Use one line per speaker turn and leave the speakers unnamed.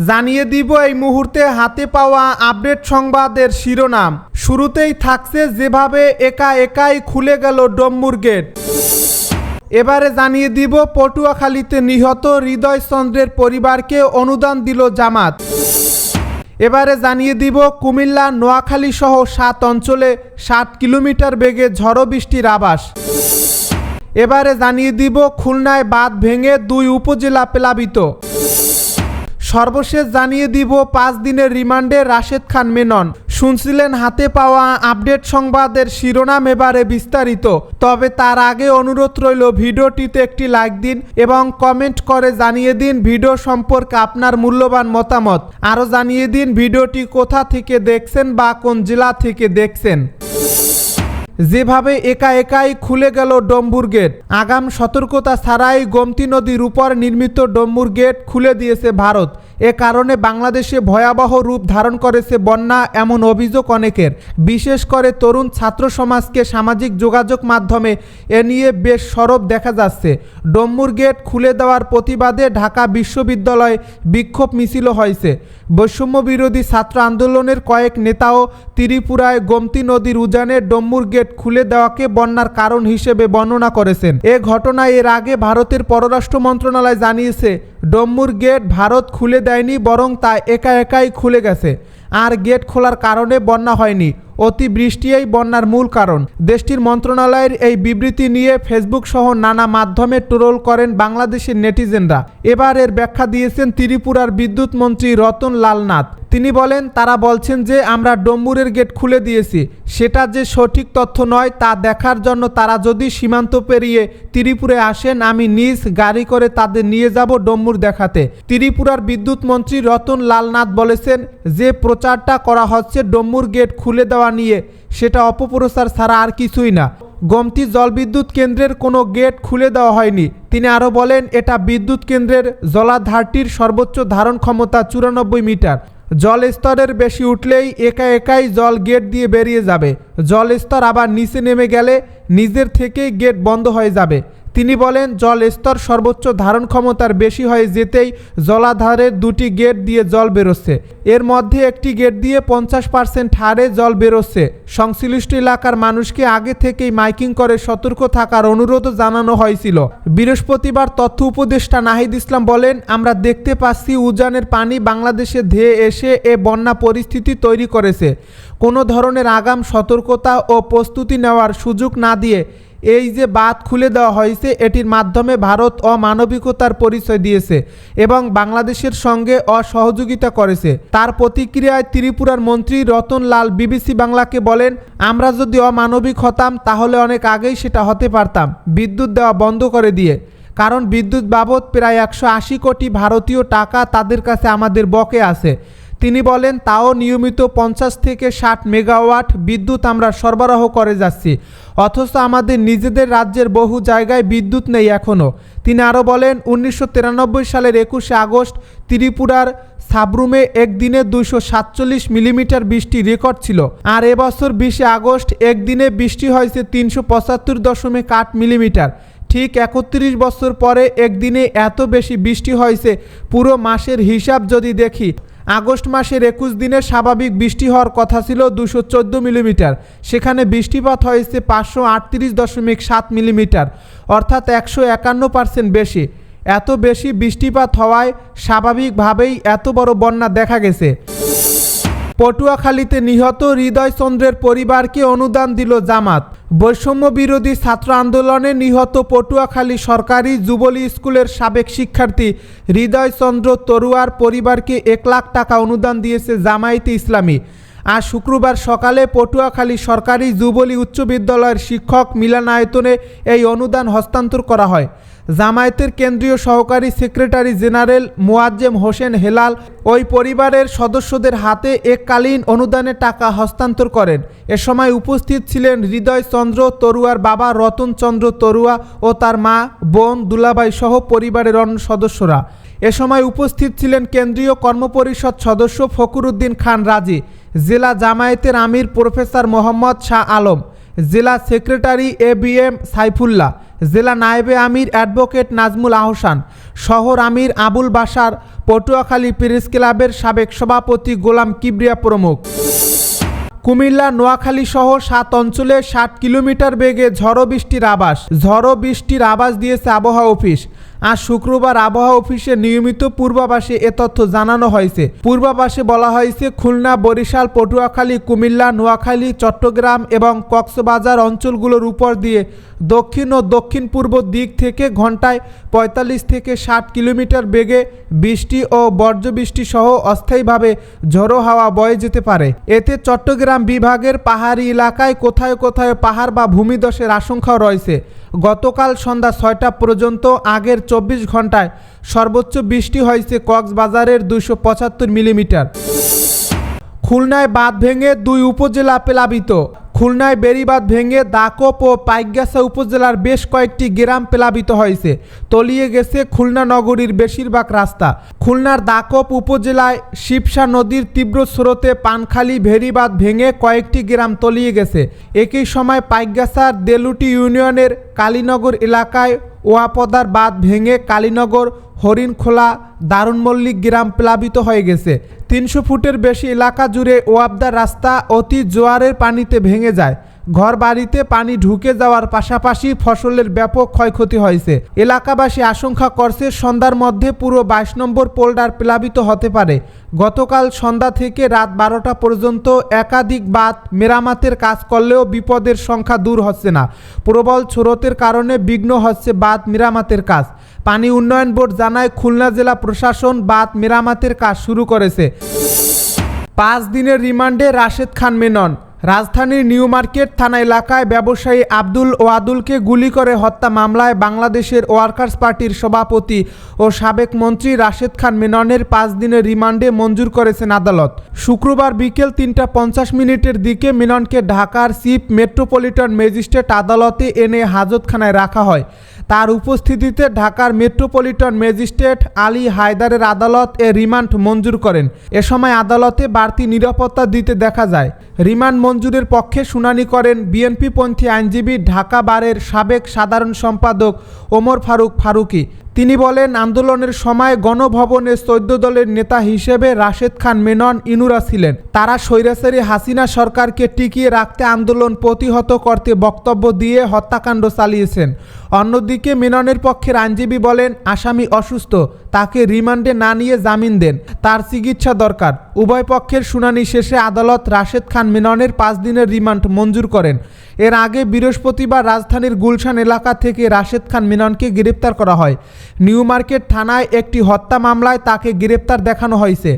জানিয়ে দিব এই মুহূর্তে হাতে পাওয়া আপডেট সংবাদের শিরোনাম। শুরুতেই থাকছে যেভাবে একা একাই খুলে গেল ডম্বুর গেট এবারে জানিয়ে দিব পটুয়াখালীতে নিহত হৃদয় চন্দ্রের পরিবারকে অনুদান দিল জামাত। এবারে জানিয়ে দিব কুমিল্লা, নোয়াখালী সহ সাত অঞ্চলে ষাট কিলোমিটার বেগে ঝড়ো বৃষ্টির আবাস এবারে জানিয়ে দিব খুলনায় বাঁধ ভেঙে দুই উপজেলা প্লাবিত। সর্বশেষ জানিয়ে দিব পাঁচ দিনের রিমান্ডে রাশেদ খান মেনন। শুনছিলেন হাতে পাওয়া আপডেট সংবাদের শিরোনাম এবারে বিস্তারিত। তবে তার আগে অনুরোধ রইল ভিডিওটিতে একটি লাইক দিন এবং কমেন্ট করে জানিয়ে দিন ভিডিও সম্পর্কে আপনার মূল্যবান মতামত। আরও জানিয়ে দিন ভিডিওটি কোথা থেকে দেখছেন বা কোন জেলা থেকে দেখছেন। যেভাবে একা একাই খুলে গেল ডম্বুর গেট, আগাম সতর্কতা ছাড়াই গোমতী নদীর উপর নির্মিত ডম্বুর গেট খুলে দিয়েছে ভারত। এ কারণে বাংলাদেশে ভয়াবহ রূপ ধারণ করেছে বন্যা এমন অভিযোগ অনেকের। বিশেষ করে তরুণ ছাত্র সমাজকে সামাজিক যোগাযোগ মাধ্যমে এ নিয়ে বেশ সরব দেখা যাচ্ছে। ডম্বুর গেট খুলে দেওয়ার প্রতিবাদে ঢাকা বিশ্ববিদ্যালয়ে বিক্ষোভ মিছিলও হয়েছে। বৈষম্য বিরোধী ছাত্র আন্দোলনের কয়েক নেতাও ত্রিপুরায় গোমতী নদীর উজানে ডম্বুর গেট খুলে দেওয়াকে বন্যার কারণ হিসেবে বর্ণনা করেছেন। এ ঘটনায় এর আগে ভারতের পররাষ্ট্র মন্ত্রণালয় জানিয়েছে ডম্বুর গেট ভারত খুলে দেয়নি, বরং তা একা একাই খুলে গেছে। আর গেট খোলার কারণে বন্যা হয়নি। অতিবৃষ্টিই বন্যার মূল কারণ। দেশটির মন্ত্রণালয়ের এই বিবৃতি নিয়ে ফেসবুক সহ নানা মাধ্যমে ট্রোল করেন বাংলাদেশের নেটিজেনরা। এবার এর ব্যাখ্যা দিয়েছেন ত্রিপুরার বিদ্যুৎ মন্ত্রী রতন লাল নাথ তিনি বলেন, তারা বলছেন যে, আমরা ডম্বুরের গেট খুলে দিয়েছি। সেটা যে সঠিক তথ্য নয়, তা দেখার জন্য তারা যদি সীমান্ত পেরিয়ে ত্রিপুরে আসেন, আমি নিজ গাড়ি করে তাদের নিয়ে যাব ডম্বুর দেখাতে। ত্রিপুরার বিদ্যুৎ মন্ত্রী রতন লাল নাথ বলেছেন, যে প্রচারটা করা হচ্ছে ডম্বুর গেট খুলে দেওয়া নিয়ে, সেটা অপপ্রচার ছাড়া আর কিছুই না। গোমতী জলবিদ্যুৎ কেন্দ্রের কোনো গেট খুলে দেওয়া হয়নি। তিনি আরও বলেন, এটা বিদ্যুৎ কেন্দ্রের জলাধারটির সর্বোচ্চ ধারণ ক্ষমতা চুরানব্বই মিটার। জল স্তরের বেশি উঠলেই একা একাই জল গেট দিয়ে বেরিয়ে যাবে। জল স্তর আবার নিচে নেমে গেলে নিজের থেকেই গেট বন্ধ হয়ে যাবে। তিনি বলেন, জল স্তর সর্বোচ্চ ধারণ ক্ষমতার বেশি হয়ে যেতেই জলাধারের দুটি গেট দিয়ে জল বেরোচ্ছে। এর মধ্যে একটি গেট দিয়ে পঞ্চাশ পার্সেন্ট হারে জল বেরোচ্ছে। সংশ্লিষ্ট এলাকার মানুষকে আগে থেকেই মাইকিং করে সতর্ক থাকার অনুরোধও জানানো হয়েছিল। বৃহস্পতিবার তথ্য উপদেষ্টা নাহিদ ইসলাম বলেন, আমরা দেখতে পাচ্ছি উজানের পানি বাংলাদেশে ধেয়ে এসে এ বন্যা পরিস্থিতি তৈরি করেছে। কোনো ধরনের আগাম সতর্কতা ও প্রস্তুতি নেওয়ার সুযোগ না দিয়ে এই যে বাঁধ খুলে দেওয়া হয়েছে, এটির মাধ্যমে ভারত অমানবিকতার পরিচয় দিয়েছে এবং বাংলাদেশের সঙ্গে অসহযোগিতা করেছে। তার প্রতিক্রিয়ায় ত্রিপুরার মন্ত্রী রতন লাল বিবিসি বাংলাকে বলেন, আমরা যদি অমানবিক হতাম, তাহলে অনেক আগেই সেটা হতে পারতাম। বিদ্যুৎ দেওয়া বন্ধ করে দিয়ে। কারণ বিদ্যুৎ বাবদ প্রায় একশো আশি কোটি ভারতীয় টাকা তাদের কাছে আমাদের বকে আছে। তিনি বলেন, তাও নিয়মিত পঞ্চাশ থেকে ষাট মেগাওয়াট বিদ্যুৎ আমরা সরবরাহ করে যাচ্ছি। অথচ আমাদের নিজেদের রাজ্যের বহু জায়গায় বিদ্যুৎ নেই এখনও তিনি আরও বলেন, উনিশশো তিরানব্বই সালের একুশে আগস্ট ত্রিপুরার সাবরুমে একদিনে দুইশো সাতচল্লিশ মিলিমিটার বৃষ্টি রেকর্ড ছিল। আর এবছর বিশে আগস্ট একদিনে বৃষ্টি হয়েছে তিনশো পঁচাত্তর দশমিক আট মিলিমিটার। ঠিক একত্রিশ বছর পরে একদিনে এত বেশি বৃষ্টি হয়েছে পুরো মাসের হিসাব যদি দেখি। আগস্ট মাসের একুশ দিনে স্বাভাবিক বৃষ্টি হওয়ার কথা ছিল দুশো চোদ্দ মিলিমিটার। সেখানে বৃষ্টিপাত হয়েছে পাঁচশো আটত্রিশ দশমিক সাত মিলিমিটার, অর্থাৎ একশো একান্ন পার্সেন্ট বেশি। এত বেশি বৃষ্টিপাত হওয়ায় স্বাভাবিকভাবেই এত বড় বন্যা দেখা গেছে। পটুয়াখালীতে নিহত হৃদয় চন্দ্রের পরিবারকে অনুদান দিল জামাত। বৈষম্য বিরোধী ছাত্র আন্দোলনে নিহত পটুয়াখালী সরকারি যুবলী স্কুলের সাবেক শিক্ষার্থী হৃদয় চন্দ্র তরুয়ার পরিবারকে এক লাখ টাকা অনুদান দিয়েছে জামায়াতে ইসলামী। আজ শুক্রবার সকালে পটুয়াখালী সরকারি যুবলী উচ্চ বিদ্যালয়ের শিক্ষক মিলনায়তনে এই অনুদান হস্তান্তর করা হয়। জামায়াতের কেন্দ্রীয় সহকারী সেক্রেটারি জেনারেল মোয়াজ্জেম হোসেন হেলাল ওই পরিবারের সদস্যদের হাতে এককালীন অনুদানের টাকা হস্তান্তর করেন। এ সময় উপস্থিত ছিলেন হৃদয় চন্দ্র তরুয়ার বাবা রতন চন্দ্র তরুয়া ও তার মা, বোন দুলাবাই সহ পরিবারের অন্য সদস্যরা। এ সময় উপস্থিত ছিলেন কেন্দ্রীয় কর্মপরিষদ সদস্য ফকুরুদ্দিন খান রাজি, জেলা জামায়াতের আমির প্রফেসর মোহাম্মদ শাহ আলম, জেলা secretary A B M Saifullah জেলা নায়েবে আমির অ্যাডভোকেট নাজমুল আহসান, শহর আমির আবুল বাসার পটুয়াখালী প্রেস ক্লাবের সাবেক সভাপতি গোলাম কিবরিয়া প্রমুখ। কুমিল্লা নোয়াখালী সহ সাত অঞ্চলে ষাট কিলোমিটার বেগে ঝড়ো বৃষ্টির আবাস ঝড়ো বৃষ্টির আবাস দিয়েছে আবহাওয়া অফিস। আজ শুক্রবার আবহাওয়া অফিসের নিয়মিত পূর্বাভাসে এ তথ্য জানানো হয়েছে। পূর্বাভাসে বলা হয়েছে, খুলনা, বরিশাল, পটুয়াখালী, কুমিল্লা, নোয়াখালী, চট্টগ্রাম এবং কক্সবাজার অঞ্চলগুলোর উপর দিয়ে দক্ষিণ ও দক্ষিণ পূর্ব দিক থেকে ঘন্টায় পঁয়তাল্লিশ থেকে ষাট কিলোমিটার বেগে বৃষ্টি ও বর্জ্যবৃষ্টি সহ অস্থায়ীভাবে ঝড়ো হাওয়া বয়ে যেতে পারে। এতে চট্টগ্রাম বিভাগের পাহাড়ি এলাকায় কোথায় কোথায় পাহাড় বা ভূমিধসের আশঙ্কাও রয়েছে। গতকাল সন্ধ্যা ছয়টা পর্যন্ত আগের চব্বিশ ঘন্টায় সর্বোচ্চ বৃষ্টি হয়েছে কক্সবাজারের দুইশো পঁচাত্তর মিলিমিটার। খুলনায় বাঁধ ভেঙে দুই উপজেলা প্লাবিত। খুলনায় বেড়িবাঁধ ভেঙে দাকপ ও পাইকগাছা উপজেলার বেশ কয়েকটি গ্রাম প্লাবিত হয়েছে। তলিয়ে গেছে খুলনা নগরীর বেশিরভাগ রাস্তা। খুলনার দাকপ উপজেলায় শিবসা নদীর তীব্র স্রোতে পানখালি ভেড়িবাঁধ ভেঙে কয়েকটি গ্রাম তলিয়ে গেছে। একই সময় পাইকগাছার দেলুটি ইউনিয়নের কালীনগর এলাকায় ওয়াপদার বাঁধ ভেঙে কালীনগর হরিণখোলা দারুণ মল্লিক গ্রাম প্লাবিত হয়ে গেছে। তিনশো ফুটের বেশি এলাকা জুড়ে ওয়াবদার রাস্তা অতি জোয়ারের পানিতে ভেঙে যায়। ঘর বাড়িতে পানি ঢুকে যাওয়ার পাশাপাশি ফসলের ব্যাপক ক্ষয়ক্ষতি হয়েছে। এলাকাবাসী আশঙ্কা করছে সন্ধ্যার মধ্যে পুরো বাইশ নম্বর পোল্ডার প্লাবিত হতে পারে। গতকাল সন্ধ্যা থেকে রাত বারোটা পর্যন্ত একাধিক বাঁধ মেরামতের কাজ করলেও বিপদের সংখ্যা দূর হচ্ছে না। প্রবল স্রোতের কারণে বিঘ্ন হচ্ছে বাঁধ মেরামতের কাজ। পানি উন্নয়ন বোর্ড জানায় খুলনা জেলা প্রশাসন বাঁধ মেরামতের কাজ শুরু করেছে। পাঁচ দিনের রিমান্ডে রাশেদ খান মেনন। রাজধানীর নিউ মার্কেট থানা এলাকায় ব্যবসায়ী আব্দুল ওয়াদুলকে গুলি করে হত্যা মামলায় বাংলাদেশের ওয়ার্কার্স পার্টির সভাপতি ও সাবেক মন্ত্রী রাশেদ খান মেননের পাঁচ দিনের রিমান্ডে মঞ্জুর করেছেন আদালত। শুক্রবার বিকেল তিনটা পঞ্চাশ মিনিটের দিকে মেননকে ঢাকার চিফ মেট্রোপলিটন ম্যাজিস্ট্রেট আদালতে এনে হাজতখানায় রাখা হয়। তার উপস্থিতিতে ঢাকার মেট্রোপলিটন ম্যাজিস্ট্রেট আলী হায়দারের আদালত এ রিমান্ড মঞ্জুর করেন। এ সময় আদালতে বাড়তি নিরাপত্তা দিতে দেখা যায়। রিমান্ড মঞ্জুরের পক্ষে শুনানি করেন বিএনপিপন্থী আইনজীবী ঢাকা বারের সাবেক সাধারণ সম্পাদক ওমর ফারুক ফারুকি। তিনি বলেন, আন্দোলনের সময় গণভবনে চৌদ্দ দলের নেতা হিসেবে রাশেদ খান মেনন ইনুরা ছিলেন। তারা স্বৈরাচারী হাসিনা সরকারকে টিকিয়ে রাখতে আন্দোলন প্রতিহত করতে বক্তব্য দিয়ে হত্যাকাণ্ড চালিয়েছেন। অন্যদিকে মেননের পক্ষের আইনজীবী বলেন, আসামি অসুস্থ। তাকে রিমান্ডে না নিয়ে জামিন দেন। তার চিকিৎসা দরকার। উভয় পক্ষের শুনানি শেষে আদালত রাশেদ খান মিননের পাঁচ দিনের রিমান্ড মঞ্জুর করেন। এর আগে বৃহস্পতিবার রাজধানীর গুলশান এলাকা থেকে রাশেদ খান মিননকে গ্রেপ্তার করা হয়। নিউ মার্কেট থানায় একটি হত্যা মামলায় তাকে গ্রেপ্তার দেখানো হয়েছে।